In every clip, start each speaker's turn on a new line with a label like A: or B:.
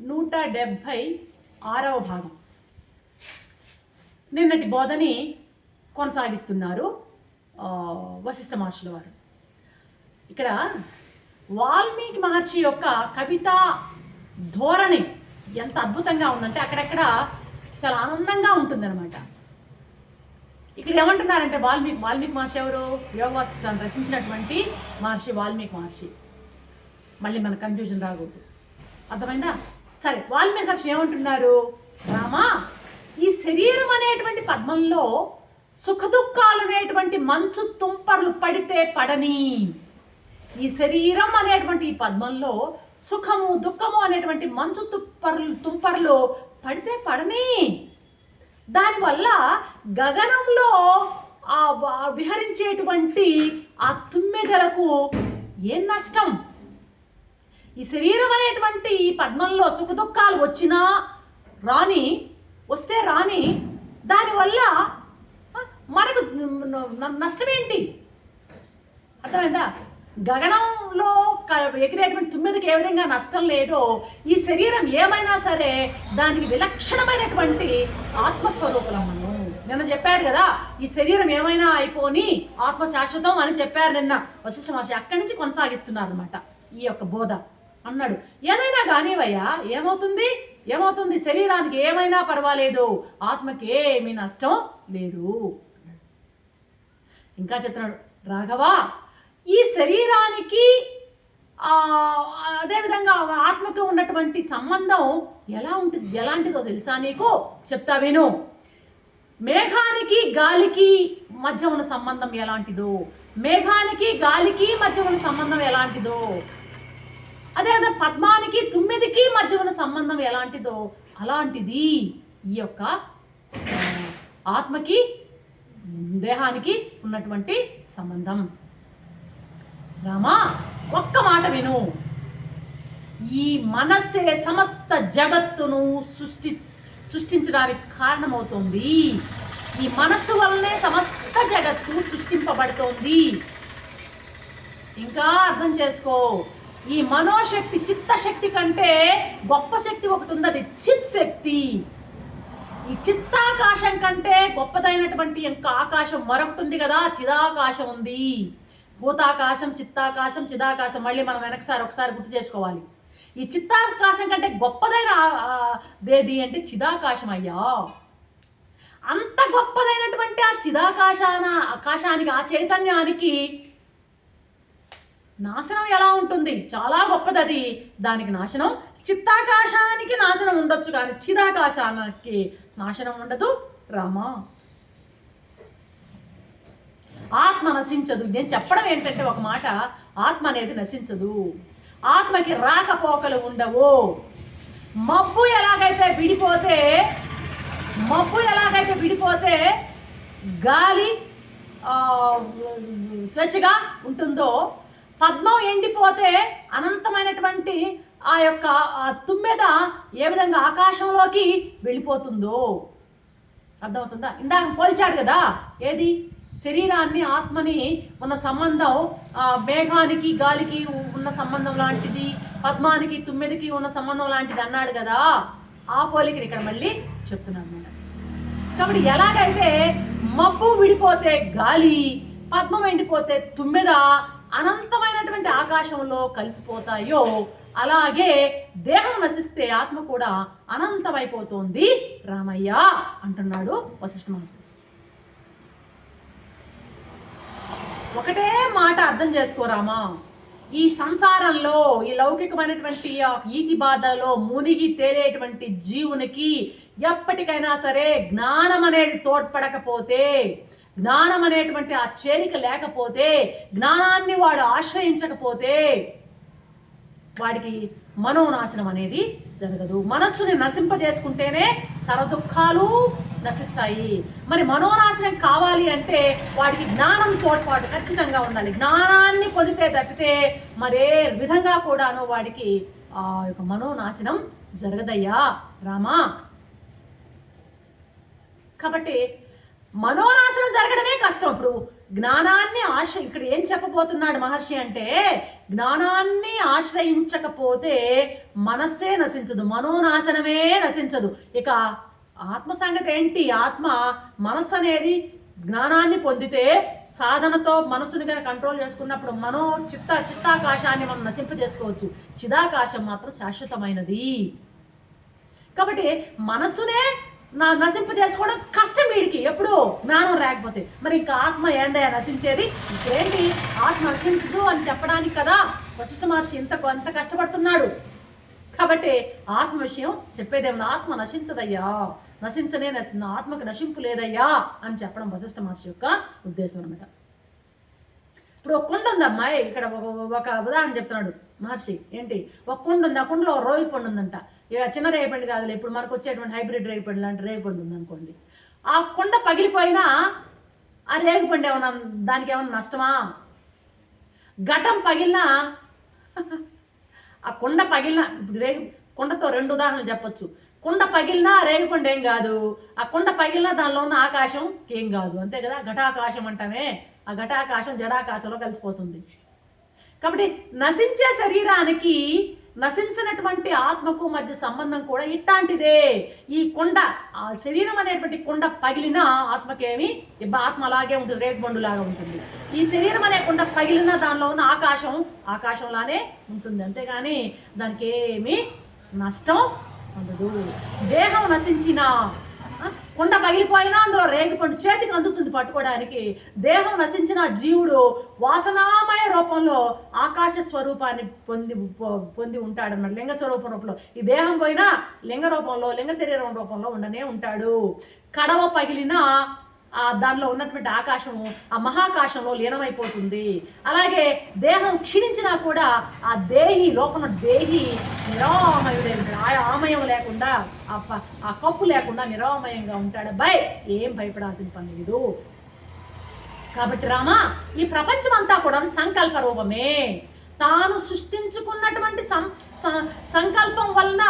A: నూట డెబ్భై ఆరవ భాగం. నిన్నటి బోధని కొనసాగిస్తున్నారు వశిష్ఠ మహర్షుల వారు. ఇక్కడ వాల్మీకి మహర్షి యొక్క కవిత ధోరణి ఎంత అద్భుతంగా ఉందంటే అక్కడక్కడ చాలా ఆనందంగా ఉంటుందన్నమాట. ఇక్కడ ఏమంటున్నారంటే వాల్మీకి వాల్మీకి మహర్షి ఎవరు? యోగవాసిష్టాన్ని రచించినటువంటి మహర్షి వాల్మీకి మహర్షి. మళ్ళీ మన కన్ఫ్యూజన్ రాకూడదు. అర్థమైందా? సరే వాల్మీకి మహర్షి ఏమంటున్నారు? రామా ఈ శరీరం అనేటువంటి పద్మంలో సుఖదుఖాలు అనేటువంటి మంచు తుంపర్లు పడితే పడని. ఈ శరీరం అనేటువంటి ఈ పద్మంలో సుఖము దుఃఖము అనేటువంటి మంచు తుంపర్లు తుంపర్లు పడితే పడని. దానివల్ల గగనంలో ఆ విహరించేటువంటి ఆ తుమ్మెదలకు ఏం నష్టం? ఈ శరీరం అనేటువంటి ఈ పద్మంలో సుఖదుఖాలు వచ్చినా రాని వస్తే రాని దానివల్ల మనకు నష్టమేంటి నష్టం ఏంటి అర్థమైందా? గగనంలో ఎగిరేటువంటి తుమ్మెదకి ఏ విధంగా నష్టం లేదో ఈ శరీరం ఏమైనా సరే దానికి విలక్షణమైనటువంటి ఆత్మస్వరూపులం మనం నిన్న చెప్పాడు కదా ఈ శరీరం ఏమైనా అయిపోని ఆత్మ శాశ్వతం అని చెప్పారు నిన్న. వశిష్ఠ మహర్షి అక్కడి నుంచి కొనసాగిస్తున్నారు అనమాట ఈ యొక్క బోధ. అన్నాడు. ఏదైనా కానివయ్యా ఏమవుతుంది? ఏమవుతుంది? శరీరానికి ఏమైనా పర్వాలేదు. ఆత్మకి ఏమీ నష్టం లేదు. ఇంకా చెప్తున్నాడు రాఘవా ఈ శరీరానికి అదేవిధంగా ఆత్మకు ఉన్నటువంటి సంబంధం ఎలా ఉంటుంది? ఎలాంటిదో తెలుసా నీకు? చెప్తా విను. మేఘానికి గాలికి మధ్య ఉన్న సంబంధం ఎలాంటిదో? మేఘానికి గాలికి మధ్య ఉన్న సంబంధం ఎలాంటిదో? అదేవిధంగా పద్మానికి తుమ్మిదికి మధ్య ఉన్న సంబంధం ఎలాంటిదో అలాంటిది ఈ యొక్క ఆత్మకి దేహానికి ఉన్నటువంటి సంబంధం. రామా ఒక్క మాట విను. ఈ మనస్సే సమస్త జగత్తును సృష్టి సృష్టించడానికి కారణమవుతుంది. ఈ మనస్సు వల్లనే సమస్త జగత్తు సృష్టింపబడుతోంది. ఇంకా అర్థం చేసుకో. ఈ మనోశక్తి చిత్తశక్తి కంటే గొప్ప శక్తి ఒకటి ఉంది అది చిత్ శక్తి ఈ చిత్తాకాశం కంటే గొప్పదైనటువంటి ఇంకా ఆకాశం మరొకటి ఉంది కదా చిదాకాశం ఉంది. భూతాకాశం చిత్తాకాశం చిదాకాశం మళ్ళీ మనం వెనకసారి ఒకసారి గుర్తు చేసుకోవాలి. ఈ చిత్తాకాశం కంటే గొప్పదైన దేది అంటే చిదాకాశం అయ్యా. అంత గొప్పదైనటువంటి ఆ చిదాకాశాన ఆకాశానికి ఆ చైతన్యానికి నాశనం ఎలా ఉంటుంది? చాలా గొప్పది అది దానికి నాశనం చిత్తాకాశానికి నాశనం ఉండొచ్చు కానీ చిదాకాశానికి నాశనం ఉండదు. రామా. ఆత్మ నశించదు. నేను చెప్పడం ఏంటంటే ఒక మాట ఆత్మ అనేది నశించదు. ఆత్మకి రాకపోకలు ఉండవు. మబ్బు ఎలాగైతే విడిపోతే మబ్బు ఎలాగైతే విడిపోతే గాలి స్వచ్ఛగా ఉంటుందో పద్మం ఎండిపోతే అనంతమైనటువంటి ఆ యొక్క తుమ్మెద ఏ విధంగా ఆకాశంలోకి వెళ్ళిపోతుందో? అర్థమవుతుందా? ఇందాక పోల్చాడు కదా ఏది? శరీరాన్ని ఆత్మని ఉన్న సంబంధం మేఘానికి గాలికి ఉన్న సంబంధం లాంటిది పద్మానికి తుమ్మెదికి ఉన్న సంబంధం లాంటిది అన్నాడు కదా ఆ పోలికని ఇక్కడ మళ్ళీ చెప్తున్నాను నేను. కాబట్టి ఎలాగైతే మబ్బు విడిపోతే గాలి పద్మం ఎండిపోతే తుమ్మెద అనంతమైనటువంటి ఆకాశంలో కలిసిపోతాయో అలాగే దేహం నశిస్తే ఆత్మ కూడా అనంతమైపోతోంది. రామయ్య అంటున్నాడు వశిష్ఠ మహర్షి ఒకటే మాట అర్థం చేసుకోరామా ఈ సంసారంలో ఈ లౌకికమైనటువంటి ఈతి బాధలో మునిగి తేలేటువంటి జీవునికి ఎప్పటికైనా సరే జ్ఞానం అనేది తోడ్పడకపోతే జ్ఞానం అనేటువంటి ఆ చేరిక లేకపోతే జ్ఞానాన్ని వాడు ఆశ్రయించకపోతే వాడికి మనోనాశనం అనేది జరగదు. మనస్సుని నశింపజేసుకుంటేనే సర్వదుఖాలు నశిస్తాయి. మరి మనోనాశనం కావాలి అంటే వాడికి జ్ఞానం తోడ్పాటు ఖచ్చితంగా ఉండాలి. జ్ఞానాన్ని పొందితే తప్పితే మరే విధంగా కూడాను వాడికి ఆ యొక్క మనోనాశనం జరగదయ్యా. రామా. కాబట్టి మనోనాశనం జరగడమే కష్టం. ఇప్పుడు జ్ఞానాన్ని ఆశ ఇక్కడ ఏం చెప్పబోతున్నాడు మహర్షి అంటే జ్ఞానాన్ని ఆశ్రయించకపోతే మనస్సే నశించదు మనోనాశనమే నశించదు. ఇక ఆత్మ సంగతి ఏంటి? ఆత్మ మనస్సు అనేది జ్ఞానాన్ని పొందితే సాధనతో మనసుని కనుక కంట్రోల్ చేసుకున్నప్పుడు మనో చిత్త చిత్తాకాశాన్ని మనం నశింపజేసుకోవచ్చు చిదాకాశం మాత్రం శాశ్వతమైనది. కాబట్టి మనసునే నా నశింపు చేసుకోవడం కష్టం వీడికి. ఎప్పుడు జ్ఞానం రాకపోతే. మరి ఇంకా ఆత్మ ఏందయ్యా నశించేది? ఇప్పుడేంటి? ఆత్మ నశించదు అని చెప్పడానికి కదా వశిష్ఠ మహర్షి ఇంత అంత కష్టపడుతున్నాడు. కాబట్టి ఆత్మ విషయం చెప్పేదేమన్నా ఆత్మ నశించదయ్యా. నశించనే నశి నా ఆత్మకు నశింపు లేదయ్యా అని చెప్పడం వశిష్ఠ మహర్షి యొక్క ఉద్దేశం అనమాట ఇప్పుడు ఒక కుండ ఉంది అమ్మాయి ఇక్కడ ఒక ఒక ఉదాహరణ చెప్తున్నాడు మహర్షి. ఏంటి? ఒక కుండ ఉంది? ఆ కుండలో ఒక రోయి పండు ఉందంట. ఇక చిన్న రేగి పండు కాదులే ఇప్పుడు మనకు వచ్చేటువంటి హైబ్రిడ్ రేగి పండు లాంటి రేగి పండు ఉంది అనుకోండి ఆ కుండ పగిలిపోయినా ఆ రేగి పండు ఏమన్నా దానికి ఏమన్నా నష్టమా? ఘటం పగిలినా ఆ కుండ పగిలిన ఇప్పుడు రేగి కొండతో రెండు ఉదాహరణలు చెప్పొచ్చు. కుండ పగిలినా రేగిపండు ఏం కాదు. ఆ కుండ పగిలినా దానిలో ఉన్న ఆకాశం ఏం కాదు. అంతే కదా? ఘటాకాశం అంటామే. ఆ ఘటాకాశం జడాకాశంలో కలిసిపోతుంది. కాబట్టి నశించే శరీరానికి నశించినటువంటి ఆత్మకు మధ్య సంబంధం కూడా ఇట్లాంటిదే. ఈ కొండ ఆ శరీరం అనేటువంటి కొండ పగిలిన ఆత్మకేమి ఇబ్బ ఆత్మ అలాగే ఉంటుంది రేగుబండు బండులాగా ఉంటుంది. ఈ శరీరం అనే కొండ పగిలిన దానిలో ఉన్న ఆకాశం ఆకాశంలానే ఉంటుంది. అంతేగాని దానికి ఏమి నష్టం ఉండదు. దేహం నశించిన కొండ పగిలిపోయినా అందులో రేగిపండు చేతికి అందుతుంది పట్టుకోవడానికి. దేహం నశించిన జీవుడు వాసనామయ రూపంలో ఆకాశ స్వరూపాన్ని పొంది పొ- పొంది ఉంటాడన్నమాట. లింగ స్వరూప రూపంలో. ఈ దేహం పోయినా లింగ రూపంలో లింగ శరీరం రూపంలో ఉండనే ఉంటాడు. కడవ పగిలిన దానిలో ఉన్నటువంటి ఆకాశము ఆ మహాకాశంలో లీనమైపోతుంది. అలాగే దేహం క్షీణించినా కూడా ఆ దేహి లోపల దేహి నిరామయుడే ఉంటాడు. ఆ ఆమయం లేకుండా ఆ ప- ఆ కప్పు లేకుండా నిరామయంగా ఉంటాడు. బై ఏం భయపడాల్సిన పని లేదు. కాబట్టి రామా ఈ ప్రపంచం అంతా కూడా సంకల్ప రూపమే. తాను సృష్టించుకున్నటువంటి సం స- సంకల్పం వలన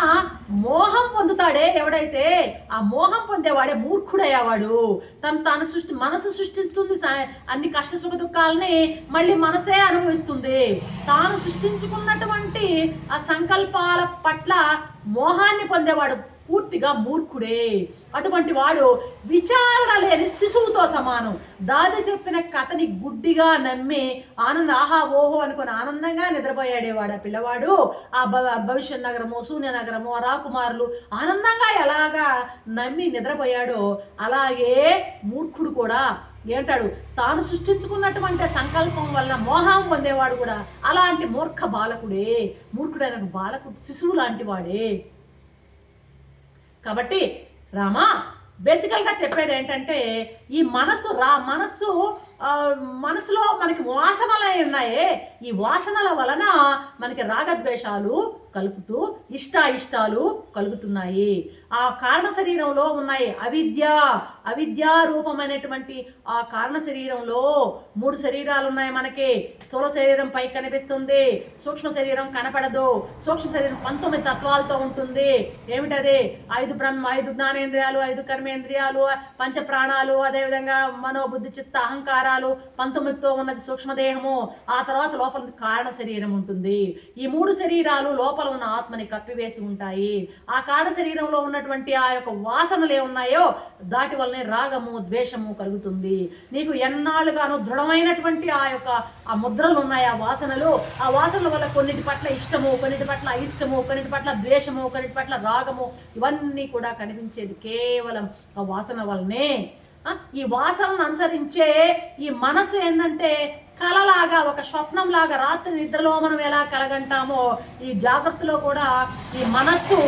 A: మోహం పొందుతాడే ఎవడైతే ఆ మోహం పొందేవాడే మూర్ఖుడయ్యేవాడు. తను తాను సృష్టి మనసు సృష్టిస్తుంది స- అన్ని కష్ట సుఖ దుఃఖాలని మళ్ళీ మనసే అనుభవిస్తుంది. తాను సృష్టించుకున్నటువంటి ఆ సంకల్పాల పట్ల మోహాన్ని పొందేవాడు పూర్తిగా మూర్ఖుడే. అటువంటి వాడు విచారణ లేని శిశువుతో సమానం. దాది చెప్పిన కథని గుడ్డిగా నమ్మి ఆనంద ఆహా ఓహో అనుకుని ఆనందంగా నిద్రపోయాడేవాడు ఆ పిల్లవాడు. ఆ భ భవిష్యత్ నగరము శూన్య నగరము ఆ రాకుమారులు ఆనందంగా ఎలాగా నమ్మి నిద్రపోయాడో అలాగే మూర్ఖుడు కూడా. ఏంటాడు? తాను సృష్టించుకున్నటువంటి సంకల్పం వల్ల మోహం పొందేవాడు కూడా అలాంటి మూర్ఖ బాలకుడే. మూర్ఖుడైన బాలకుడు శిశువు లాంటి వాడే. కాబట్టి రామా బేసికల్గా చెప్పేది ఏంటంటే ఈ మనసు రా మనస్సు మనసులో మనకి వాసనలు ఉన్నాయే. ఈ వాసనల వలన మనకి రాగద్వేషాలు కలుపుతూ ఇష్ట ఇష్టాలు కలుగుతున్నాయి. ఆ కారణ శరీరంలో ఉన్నాయి. అవిద్య అవిద్యారూపమైనటువంటి ఆ కారణ శరీరంలో మూడు శరీరాలు ఉన్నాయి మనకి. స్థూల శరీరం పై కనిపిస్తుంది. సూక్ష్మ శరీరం కనపడదు. సూక్ష్మ శరీరం పంతొమ్మిది తత్వాలతో ఉంటుంది. ఏమిటది? ఐదు బ్రహ్మ ఐదు జ్ఞానేంద్రియాలు ఐదు కర్మేంద్రియాలు పంచ ప్రాణాలు అదేవిధంగా మనోబుద్ధి చిత్త అహంకారాలు పంతొమ్మిదితో ఉన్నది సూక్ష్మదేహము ఆ తర్వాత లోపల కారణ శరీరం ఉంటుంది. ఈ మూడు శరీరాలు లోపల ఉన్న ఆత్మని కప్పివేసి ఉంటాయి. ఆ కారణ శరీరంలో ఉన్నటువంటి ఆ యొక్క వాసనలు ఏమున్నాయో దాటి వల్లనే రాగము ద్వేషము కలుగుతుంది. నీకు ఎన్నాళ్ళుగాను దృఢమైనటువంటి ఆ యొక్క ఆ ముద్రలు ఉన్నాయి ఆ వాసనలు. ఆ వాసనల వల్ల కొన్నిటి పట్ల ఇష్టము కొన్నిటి పట్ల అయిష్టము కొన్నిటి పట్ల ద్వేషము కొన్నిటి పట్ల రాగము ఇవన్నీ కూడా కనిపించేది కేవలం ఆ వాసన వల్లనే. ఈ వాసనను అనుసరించే ఈ మనసు ఏంటంటే కలలాగా ఒక స్వప్నంలాగా రాత్రి నిద్రలో మనం ఎలా కలగంటామో ఈ జాగ్రత్తలో కూడా ఈ మనస్సు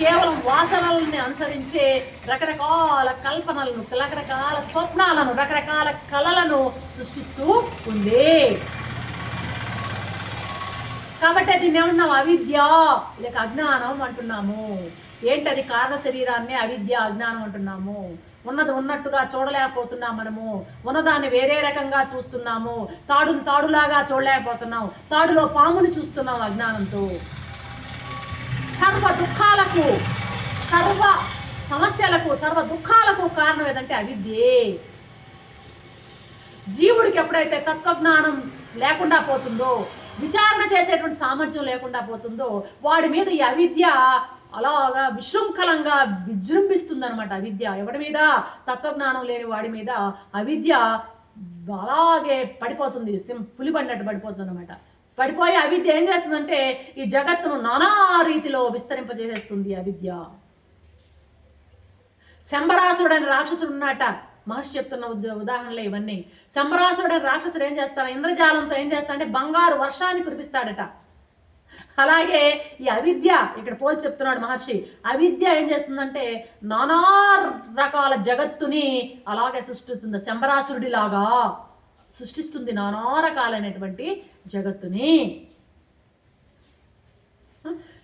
A: కేవలం వాసనల్ని అనుసరించే రకరకాల కల్పనలను రకరకాల స్వప్నాలను రకరకాల కళలను సృష్టిస్తూ ఉంది. కాబట్టి దీన్ని ఏమన్నాం అవిద్య లేక అజ్ఞానం అంటున్నాము. ఏంటది కారణ శరీరాన్ని అవిద్య అజ్ఞానం అంటున్నాము? ఉన్నది ఉన్నట్టుగా చూడలేకపోతున్నాం మనము. ఉన్నదాన్ని వేరే రకంగా చూస్తున్నాము. తాడుని తాడులాగా చూడలేకపోతున్నాం. తాడులో పాముని చూస్తున్నాం అజ్ఞానంతో. సర్వ దుఃఖాలకు సర్వ సమస్యలకు సర్వ దుఃఖాలకు కారణం ఏదంటే అవిద్యే. జీవుడికి ఎప్పుడైతే తత్వజ్ఞానం లేకుండా పోతుందో విచారణ చేసేటువంటి సామర్థ్యం లేకుండా పోతుందో వాడి మీద ఈ అవిద్య అలాగా విశృంఖలంగా విజృంభిస్తుందనమాట అవిద్య. ఎవడి మీద? తత్వజ్ఞానం లేని వాడి మీద అవిద్య అలాగే పడిపోతుంది. పులి పడినట్టు పడిపోతుంది అనమాట పడిపోయి అవిద్య ఏం చేస్తుందంటే ఈ జగత్తును నానా రీతిలో విస్తరింపజేసేస్తుంది అవిద్య. శంబరాసుడు అని రాక్షసుడు ఉన్నట. మహర్షి చెప్తున్న ఉద- ఉదాహరణలే ఇవన్నీ. శంబరాసుడు అని రాక్షసుడు ఏం చేస్తాడు? ఇంద్రజాలంతో ఏం చేస్తాడంటే బంగారు వర్షాన్ని కురిపిస్తాడట. అలాగే ఈ అవిద్య ఇక్కడ పోల్చి చెప్తున్నాడు మహర్షి అవిద్య ఏం చేస్తుందంటే నానా రకాల జగత్తుని అలాగే సృష్టిస్తుంది శంబరాసురుడి లాగా సృష్టిస్తుంది నానా రకాలైనటువంటి జగత్తుని.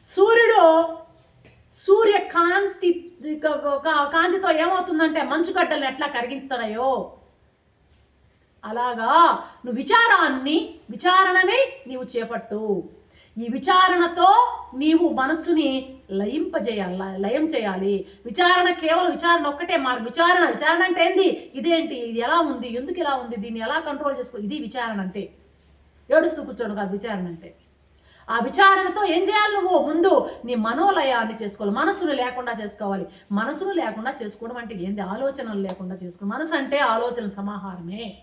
A: సూర్యుడు సూర్య కాంతి కాంతితో ఏమవుతుందంటే మంచుగడ్డలను ఎట్లా కరిగిస్తున్నాయో అలాగా నువ్వు విచారాన్ని విచారణని నీవు చేపట్టు. ఈ విచారణతో నీవు మనస్సుని లయింపజేయాలి లయం చేయాలి. విచారణ కేవలం విచారణ ఒక్కటే మార్గం. విచారణ విచారణ అంటే ఏంది? ఇదేంటి? ఇది ఎలా ఉంది? ఎందుకు ఇలా ఉంది? దీన్ని ఎలా కంట్రోల్ చేసుకో? ఇది విచారణ అంటే. ఏడుస్తూ కూర్చోడు కాదు విచారణ అంటే. ఆ విచారణతో ఏం చేయాలి నువ్వు? ముందు నీ మనోలయాన్ని చేసుకోవాలి. మనసును లేకుండా చేసుకోవాలి. మనసును లేకుండా చేసుకోవడం అంటే ఏంది? ఆలోచనలు లేకుండా చేసుకో మనసు అంటే ఆలోచన సమాహారమే.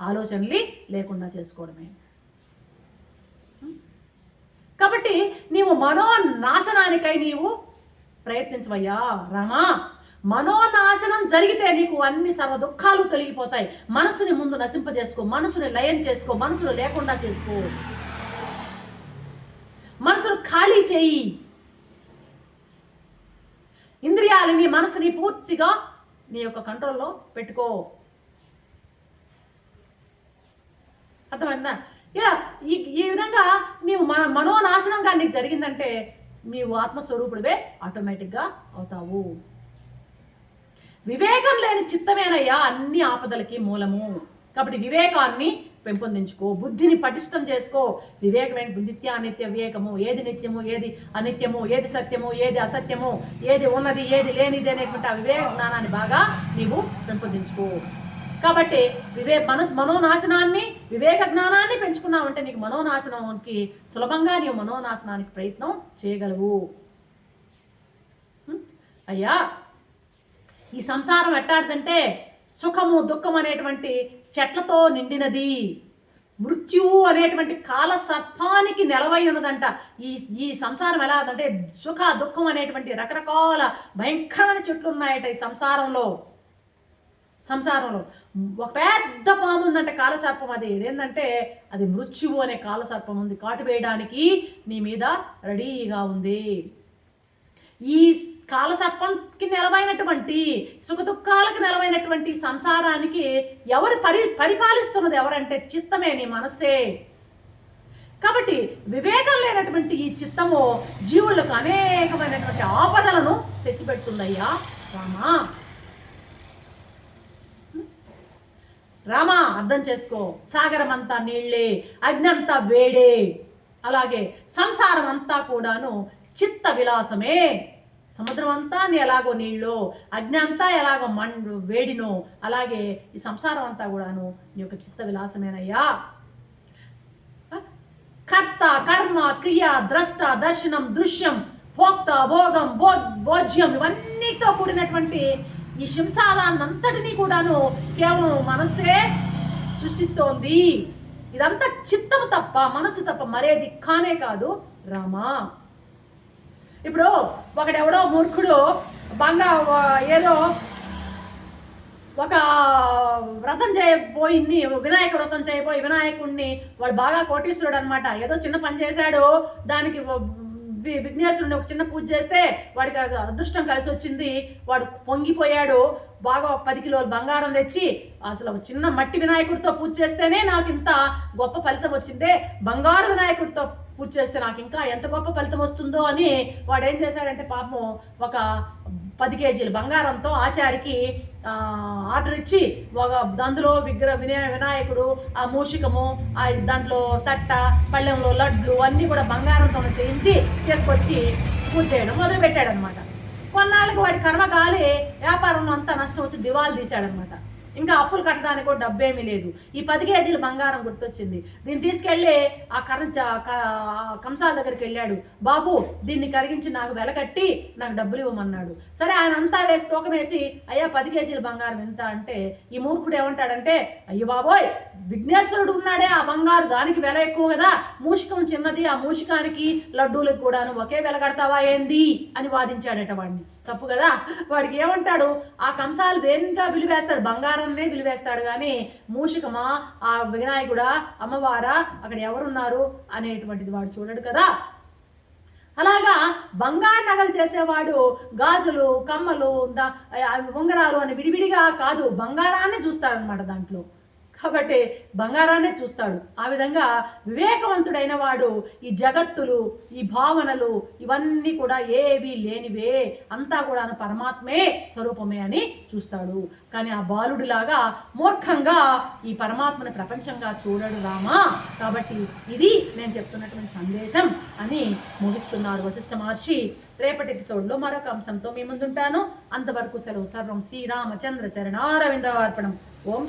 A: ఆలోచనలు లేకుండా చేసుకోవడమే. కాబట్టి నీవు మనోనాశనానికై నీవు ప్రయత్నించవయ్యా రామా. మనోనాశనం జరిగితే నీకు అన్ని సర్వ దుఃఖాలు తొలగిపోతాయి. మనసుని ముందు నశింపజేసుకో మనసుని లయం చేసుకో మనసును లేకుండా చేసుకో. మనసును ఖాళీ చేయి. ఇంద్రియాలని మనసుని పూర్తిగా నీ యొక్క కంట్రోల్లో పెట్టుకో. అర్థమైందా? ఇలా ఈ ఈ విధంగా నీవు మన మనోనాశనం కానీ నీకు జరిగిందంటే నీవు ఆత్మస్వరూపుడివే ఆటోమేటిక్గా అవుతావు. వివేకం లేని చిత్తమేనయ్యా అన్ని ఆపదలకి మూలము. కాబట్టి వివేకాన్ని పెంపొందించుకో బుద్ధిని పటిష్టం చేసుకో. వివేకమైన నిత్య అనిత్య వివేకము. ఏది నిత్యము ఏది అనిత్యము ఏది సత్యము ఏది అసత్యము ఏది ఉన్నది ఏది లేనిది అనేటువంటి ఆ వివేక జ్ఞానాన్ని బాగా నీవు పెంపొందించుకో. కాబట్టి వివే మనస్ మనోనాశనాన్ని వివేక జ్ఞానాన్ని పెంచుకున్నామంటే నీకు మనోనాశనంకి సులభంగా నీవు మనోనాశనానికి ప్రయత్నం చేయగలవు. అయ్యా ఈ సంసారం ఎట్టాడుదంటే సుఖము దుఃఖం అనేటువంటి చెట్లతో నిండినది. మృత్యువు అనేటువంటి కాల సర్పానికి నెలవై ఉన్నదంట. ఈ ఈ సంసారం ఎలా అంటే సుఖ దుఃఖం అనేటువంటి రకరకాల భయంకరమైన చెట్లు ఉన్నాయట ఈ సంసారంలో. సంసారంలో. ఒక పెద్ద పాము ఉందంటే కాలసర్పం అది. ఏదేంటంటే అది మృత్యువు అనే కాలసర్పం ఉంది. కాటు వేయడానికి నీ మీద రెడీగా ఉంది. ఈ కాలసర్పంకి నిలవైనటువంటి సుఖదుఖాలకు నెలవైనటువంటి సంసారానికి ఎవరు పరి పరిపాలిస్తున్నది ఎవరంటే చిత్తమే నీ మనస్సే. కాబట్టి వివేకం లేనటువంటి ఈ చిత్తము జీవులకు అనేకమైనటువంటి ఆపదలను తెచ్చిపెడుతుందయ్యా రామా. రామా అర్థం చేసుకో. సాగరం అంతా నీళ్ళే అగ్ని అంతా వేడే. అలాగే సంసారం అంతా కూడాను చిత్త విలాసమే. సముద్రం అంతా నీ ఎలాగో నీళ్ళు అగ్ని అంతా ఎలాగో మండు వేడినో. అలాగే ఈ సంసారం అంతా కూడాను నీ యొక్క చిత్త విలాసమేనయ్యా. కర్త కర్మ క్రియ ద్రష్ట దర్శనం దృశ్యం భోక్త భోగం భో భోజ్యం ఇవన్నీతో కూడినటువంటి ఈ శంసాదాన్నంతటినీ కూడాను కేవలం మనస్సే సృష్టిస్తోంది. ఇదంతా చిత్తము తప్ప మనసు తప్ప మరేది కానే కాదు రామా. ఇప్పుడు ఒకడెవడో మూర్ఖుడు బంగా ఏదో ఒక వ్రతం చేయబోయింది వినాయక వ్రతం చేయబోయి వినాయకుడిని వాడు బాగా కోటీశ్వరుడు అనమాట ఏదో చిన్న పని చేశాడు దానికి విఘ్నేశ్వరుని ఒక చిన్న పూజ చేస్తే వాడికి అదృష్టం కలిసి వచ్చింది. వాడు పొంగిపోయాడు. బాగా పది కిలోలు బంగారం తెచ్చి అసలు చిన్న మట్టి వినాయకుడితో పూజ చేస్తేనే నాకు ఇంత గొప్ప ఫలితం వచ్చిందే. బంగారు వినాయకుడితో పూజ చేస్తే నాకు ఇంకా ఎంత గొప్ప ఫలితం వస్తుందో అని వాడు ఏం చేశాడంటే పాపం ఒక పది కేజీల బంగారంతో ఆచారికి ఆర్డర్ ఇచ్చి ఒక అందులో విగ్రహ వినాయ వినాయకుడు ఆ మూషికము ఆ దాంట్లో తట్ట పళ్ళెంలో లడ్లు అన్నీ కూడా బంగారంతో చేయించి తీసుకొచ్చి పూజ చేయడం మొదలుపెట్టాడనమాట కొన్నాళ్ళకి వాడి కర్మ వ్యాపారంలో అంతా నష్టం వచ్చి దివాలు తీశాడనమాట ఇంకా అప్పులు కట్టడానికి కూడా డబ్బేమీ లేదు. ఈ పది కేజీలు బంగారం గుర్తొచ్చింది. దీన్ని తీసుకెళ్ళి ఆ కరం కంసాల దగ్గరికి వెళ్ళాడు. బాబు దీన్ని కరిగించి నాకు వెలకట్టి నాకు డబ్బులు ఇవ్వమన్నాడు. సరే ఆయన అంతా వేసి తూకం వేసి అయ్యా పది కేజీలు బంగారం ఎంత? అంటే ఈ మూర్ఖుడు ఏమంటాడంటే అయ్యో బాబోయ్ విఘ్నేశ్వరుడు ఉన్నాడే ఆ బంగారు దానికి వెల ఎక్కువ కదా. మూషికం చిన్నది ఆ మూషికానికి లడ్డూలకు కూడాను ఒకే వెల కడతావా ఏంది? అని వాదించాడట వాడిని. తప్పు కదా. వాడికి ఏమంటాడు? ఆ కంసాలు దేనిగా విలువేస్తాడు బంగారాన్నే పిలివేస్తాడు కానీ మూషికమ ఆ వినాయకుడా అమ్మవారా అక్కడ ఎవరున్నారు అనేటువంటిది వాడు చూడడు కదా. అలాగా బంగారు నగలు చేసేవాడు గాజులు కమ్మలు ఉంగరాలు అని విడివిడిగా కాదు బంగారాన్ని చూస్తాడనమాట దాంట్లో. కాబట్టి బంగారాన్నే చూస్తాడు. ఆ విధంగా వివేకవంతుడైన వాడు ఈ జగత్తులు ఈ భావనలు ఇవన్నీ కూడా ఏవి లేనివే అంతా కూడా పరమాత్మే స్వరూపమే అని చూస్తాడు. కానీ ఆ బాలుడిలాగా మూర్ఖంగా ఈ పరమాత్మని ప్రపంచంగా చూడడు రామా. కాబట్టి ఇది నేను చెప్తున్నటువంటి సందేశం అని ముగిస్తున్నారు వశిష్ఠ మహర్షి. రేపటి ఎపిసోడ్లో మరొక అంశంతో మీ ముందుంటాను. అంతవరకు సెలవు సర్వం శ్రీరామచంద్ర చరణారవింద అర్పణం ఓం